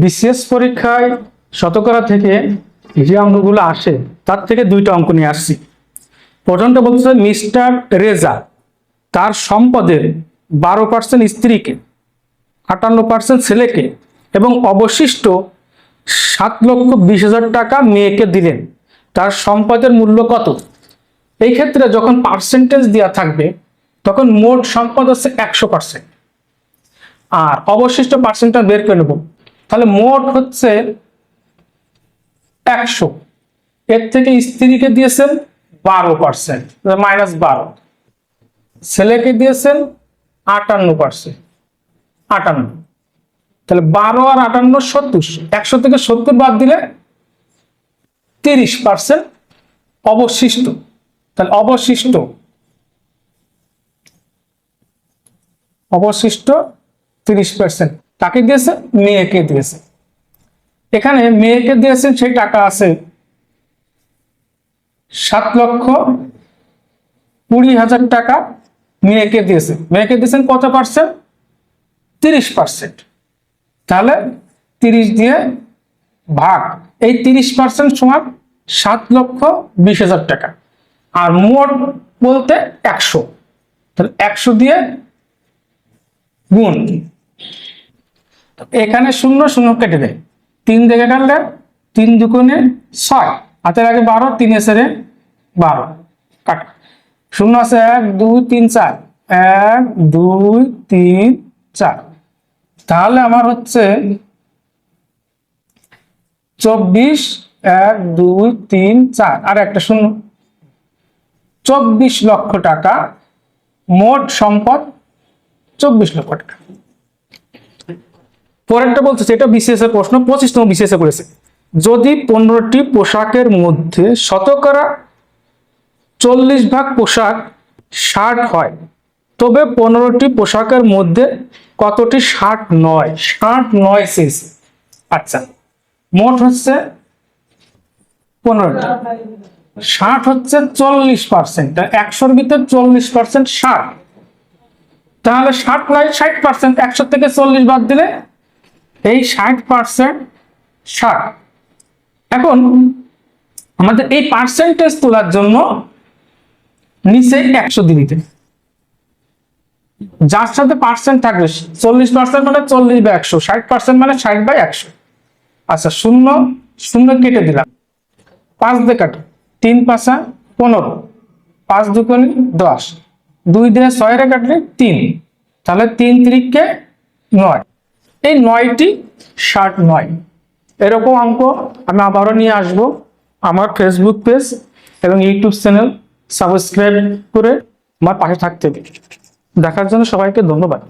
BCS পরীক্ষায় শতকরা থেকে যে অঙ্কগুলো আসে, তার থেকে দুইটা অঙ্ক নিয়ে আসছি। প্রথমটা বলছে মিস্টার রেজা, তার সম্পদের বারো পার্সেন্ট স্ত্রীকে, আটান্ন পার্সেন্ট ছেলেকে এবং অবশিষ্ট সাত লক্ষ বিশ হাজার টাকা মেয়েকে দিলেন। তার সম্পদের মূল্য কত? এই ক্ষেত্রে যখন পার্সেন্টেজ দেওয়া থাকবে, তখন মোট সম্পদ হচ্ছে একশো পার্সেন্ট আর অবশিষ্ট পার্সেন্টটা বের করে নেব। তাহলে মোট হচ্ছে একশো। এর থেকে স্ত্রীকে দিয়েছেন বারো পার্সেন্ট মাইনাস বারো। ছেলেকে দিয়েছেন আটান্ন পার্সেন্ট আটান্ন। তাহলে বারো আর আটান্ন সত্তর। একশো থেকে সত্তর বাদ দিলে তিরিশ পার্সেন্ট অবশিষ্ট। তাহলে অবশিষ্ট অবশিষ্ট তিরিশ পার্সেন্ট তাকে দিয়েছে? মেয়েকে দিয়েছে। এখানে মেয়েকে দিয়েছেন সেই টাকা আছে সাত লক্ষ কুড়ি হাজার টাকা মেয়েকে দিয়েছে। মেয়েকে দিয়েছেন কত পার্সেন্ট তিরিশ পার্সেন্ট তাহলে তিরিশ দিয়ে ভাগ। এই তিরিশ পার্সেন্ট সমান সাত লক্ষ বিশ হাজার টাকা। আর মোট বলতে একশো। তাহলে একশো দিয়ে গুণ। এখানে শূন্য শূন্য কেটে দেয়। তিন দিকে কাটলে তিন দুগুণে ছয়। হাতের আগে বারো, তিন এসে বারো। কাট। শূন্য আছে এক, দুই, তিন, চার। এক, দুই, তিন, চার। তাহলে আমার হচ্ছে চব্বিশ, এক, দুই, তিন, চার। আর একটা শূন্য। চব্বিশ লক্ষ টাকা, মোট সম্পদ চব্বিশ লক্ষ টাকা। পরেরটা বলছে এটা বিসিএস এর প্রশ্ন পঁচিশতম বিসিএস এ করেছে। যদি পনেরোটি পোশাকের মধ্যে শতকরা চল্লিশ ভাগ পোশাক শার্ট হয়, তবে পনেরোটি পোশাকের মধ্যে কতটি শার্ট নয়? শার্ট নয় শেষ আচ্ছা মোট হচ্ছে পনেরোটি। ষাট হচ্ছে চল্লিশ পার্সেন্ট একশোর ভিতর চল্লিশ পার্সেন্ট ষাট। তাহলে ষাট নয়, ষাট পার্সেন্ট একশো থেকে চল্লিশ বাদ দিলে এই ষাট পার্সেন্ট ষাট। এখন আমাদের এই পার্সেন্টেজ তোলার জন্য নিচে একশো দিয়ে দিতে। যার সাথে পার্সেন্ট থাকবে, চল্লিশ পার্সেন্ট মানে চল্লিশ বা একশো, ষাট পার্সেন্ট মানে ষাট বাই একশো। আচ্ছা শূন্য শূন্য কেটে দিলাম। পাঁচ দিয়ে কাটো, তিন পাঁচা পনেরো। পাঁচ দুগুণে দশ। দুই দিয়ে ছয় রে কাটলে তিন। তাহলে তিন তিরিককে নয়। এই নয়টি ষাট নয়। এরকম অঙ্ক আমি আবারও নিয়ে আসব আমার ফেসবুক পেজ এবং ইউটিউব চ্যানেল সাবস্ক্রাইব করে আমার পাশে থাকতে দেখার জন্য সবাইকে ধন্যবাদ।